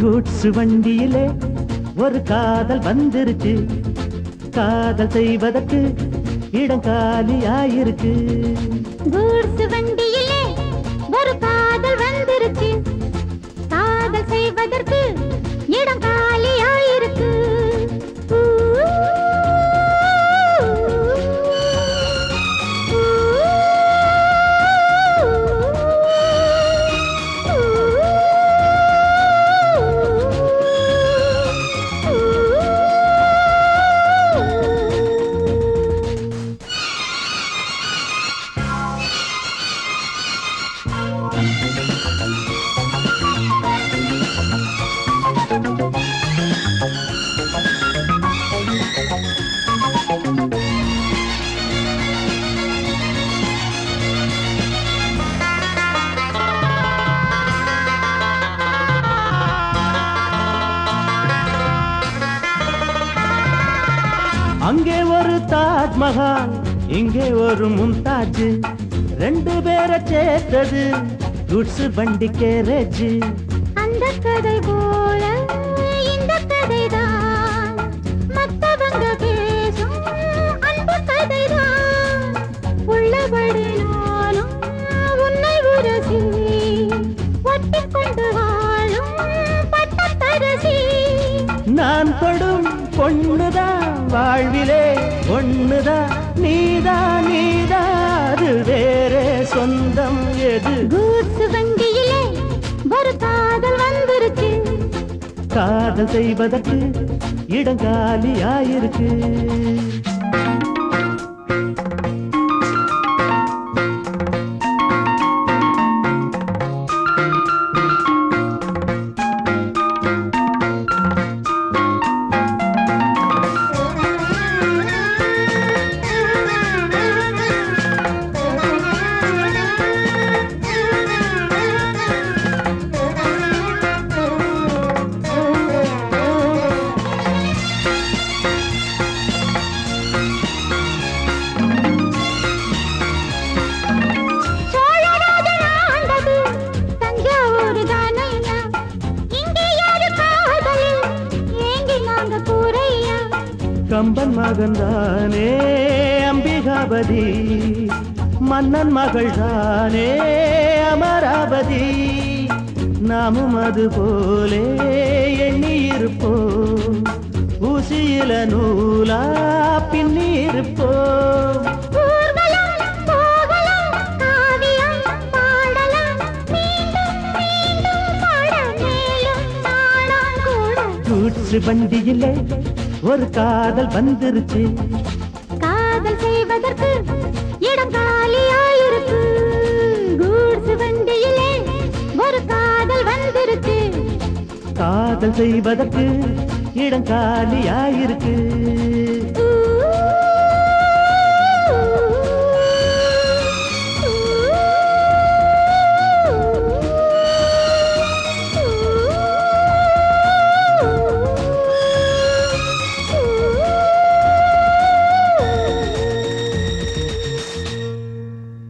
Goods வண்டியிலே ஒரு காதல் வந்துருச்சு காதல் செய்வதற்கு இடம் காலியாயிருக்கு. கூட்ஸ் வண்டியிலே ஒரு காதல் வந்துருச்சு காதல் செய்வதற்கு அங்கே ஒரு தாஜ்மஹால் இங்கே ஒரு மும்தாஜ். ரெண்டு பேரை சேர்த்தது குட்ஸ் வண்டி கேரேஜ். அந்த கதை போல இந்த கதைதான். மத்தவங்க பேசும் அன்பு கதைதான். உள்ளபடி நானும் உன்னை உரசி ஒட்டி கொண்டு வாழும் பட்டத்தரசி நான் தொடும் பொண்ணுதான். வாழ்விலே ஒண்ணுதான் நீதான் நீதான் அது வேறே சொந்தம் எது? கூட்ஸ் வண்டியிலே ஒரு காதல் வந்துருச்சு. காதல் செய்வதற்கு இடம் காலியாயிருக்கு. கம்பன் மகன் தானே அம்பிகாபதி. மன்னன் மகள் தானே அமராவதி நாமும் அது போலே எண்ணி இருப்போம் ஊசியில நூலா பின்னி இருப்போம் கூற்று வண்டியிலே ஒரு காதல் வந்துருச்சு. காதல் செய்வதற்கு இடம் காலியாயிருக்கு. கூட்ஸ் வண்டியிலே ஒரு காதல் வந்துருச்சு. காதல் செய்வதற்கு இடம் காலியாயிருக்கு.